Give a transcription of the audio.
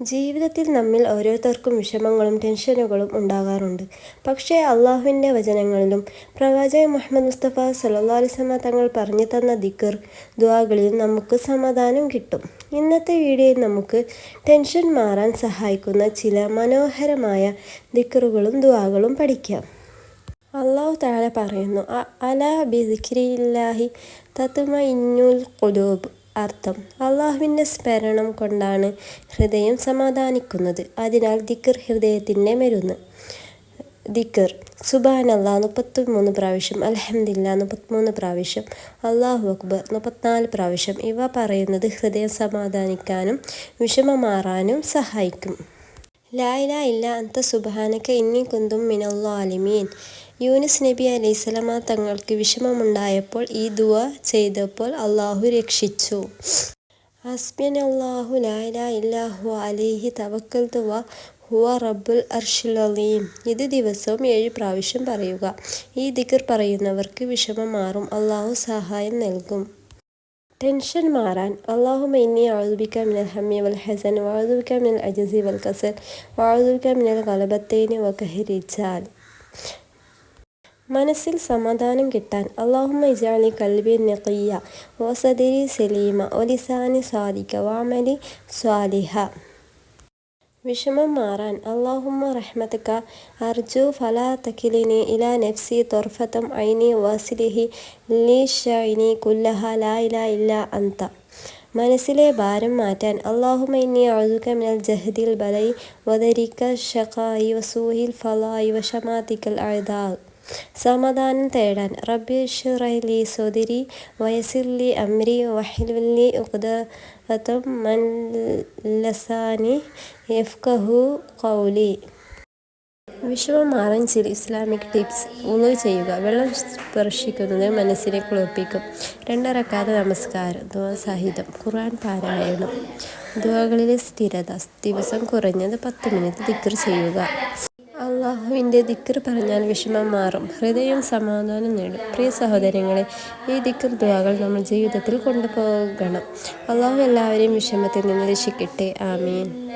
ജീവിതത്തിൽ നമ്മിൽ ഓരോരുത്തർക്കും വിഷമങ്ങളും ടെൻഷനുകളും ഉണ്ടാകാറുണ്ട്. പക്ഷേ അള്ളാഹുവിന്റെ വചനങ്ങളിലും പ്രവാചക മുഹമ്മദ് മുസ്തഫ സ്വല്ലല്ലാഹു അലൈഹി പറഞ്ഞു തന്ന ദിക്കർ ദിക്ർ, ദുആകളിൽ നമുക്ക് സമാധാനം കിട്ടും. ഇന്നത്തെ വീഡിയോയിൽ നമുക്ക് ടെൻഷൻ മാറാൻ സഹായിക്കുന്ന ചില മനോഹരമായ ദിക്കറുകളും ദുആകളും പഠിക്കാം. അള്ളാഹു താഴെ പറയുന്നു അലാ ബിദിക്രില്ലാഹി തത്മഇന്നുൽ ഖുലൂബ് അർത്ഥം അള്ളാഹുവിന്റെ സ്മരണം കൊണ്ടാണ് ഹൃദയം സമാധാനിക്കുന്നത്. അതിനാൽ ദിക്കർ ഹൃദയത്തിന്റെ മരുന്ന്. ദിക്ർ സുബ്ഹാനല്ലാഹ് മുപ്പത്തിമൂന്ന് പ്രാവശ്യം, അൽഹംദുലില്ലാഹ് മുപ്പത്തിമൂന്ന് പ്രാവശ്യം, അള്ളാഹു അക്ബർ മുപ്പത്തിനാല് പ്രാവശ്യം ഇവ പറയുന്നത് ഹൃദയം സമാധാനിക്കാനും വിഷമം മാറാനും സഹായിക്കും. ലായ്ല ഇല്ല അന്ത സുബ്ഹാനക ഇന്നി കുന്തു മിനൽ ളാലിമീൻ യൂനുസ് നബി അലൈഹിസ്സലാം തങ്ങൾക്ക് വിഷമമുണ്ടായപ്പോൾ ഈ ദുവ ചെയ്തപ്പോൾ അള്ളാഹു രക്ഷിച്ചു. ഹസ്ബൻ അള്ളാഹു ഇലാഹ ഇല്ലാഹു അലിഹി തവക്കൽ ദുവ ഹുവ റബ്ബുൽ അർശിൽ അലീം ഇത് ദിവസവും ഏഴ് പ്രാവശ്യം പറയുക. ഈ ദിക്ർ പറയുന്നവർക്ക് വിഷമം മാറും അള്ളാഹു സഹായം നൽകും. ടെൻഷൻ മാറാൻ അല്ലാഹുമ്മ ഇന്നി ബിക മിനൽ ഹമ്മി വൽ ഹസൻ ബിക മിനൽ അജസി വൽ വഅഊദു ബിക മിനൽ ഗലബത്തൈനി വകഹരിച്ചാൽ മനസ്സിൽ സമാധാനം കിട്ടാൻ അല്ലാഹുമ്മ ഇജ്അലി ഖൽബി നഖിയ്യ വസദ്രി സലീമ വലിസാനി സ്വാദിക വഅമലി സ്വാലിഹ വിഷമം മാറാൻ അല്ലാഹുമ്മ റഹ്മതക അർജു ഫലാ തകിൽനി ഇലാ നഫ്സി ത്വർഫത ഐനി വഅസ്ലിഹ് ലി ശഅനി കുല്ലഹ ലാ ഇലാഹ ഇല്ലാ അൻത മനസ്സിലെ ഭാരം മാറ്റാൻ അല്ലാഹുമ്മ ഇന്നി അഊദുക മിനൽ ജഹദിൽ ബലഇ വദരിക ശഖാഇ വസൂഇൽ ഖളാഇ വശമാതിത്തിൽ അഅദാ സമാധാനം തേടാൻ. റബ്ബി ഷുറൈലി ലി വയസില്ലി അമ്രി വഹിൽവല്ലി അംരി മൻ ലസാനി മിൻ കൗലി യഫ്ഖഹു ഖൗലി. വിഷമം മാറാൻ ചില ഇസ്ലാമിക് ടിപ്സ് വുളു ചെയ്യുക. വെള്ളം സ്പർശിക്കുന്നത് മനസ്സിനെ കുളിപ്പിക്കും രണ്ടറക്കാതെ നമസ്കാരം. ദുആ സഹിതം. ഖുർആൻ പാരായണം. ദുവകളിലെ സ്ഥിരത. ദിവസം കുറഞ്ഞത് പത്ത് മിനിറ്റ് ദിക്ർ ചെയ്യുക. അല്ലാഹുവിന്റെ ദിക്കർ പറഞ്ഞാൽ വിഷമം മാറും ഹൃദയം സമാധാനം നേടും പ്രിയ സഹോദരങ്ങളെ ഈ ദിക്കർ ദുആകൾ നമ്മൾ ജീവിതത്തിൽ കൊണ്ടുപോകണം. അള്ളാഹു എല്ലാവരെയും വിഷമത്തിൽ നിന്ന് രക്ഷിക്കട്ടെ. ആമീൻ.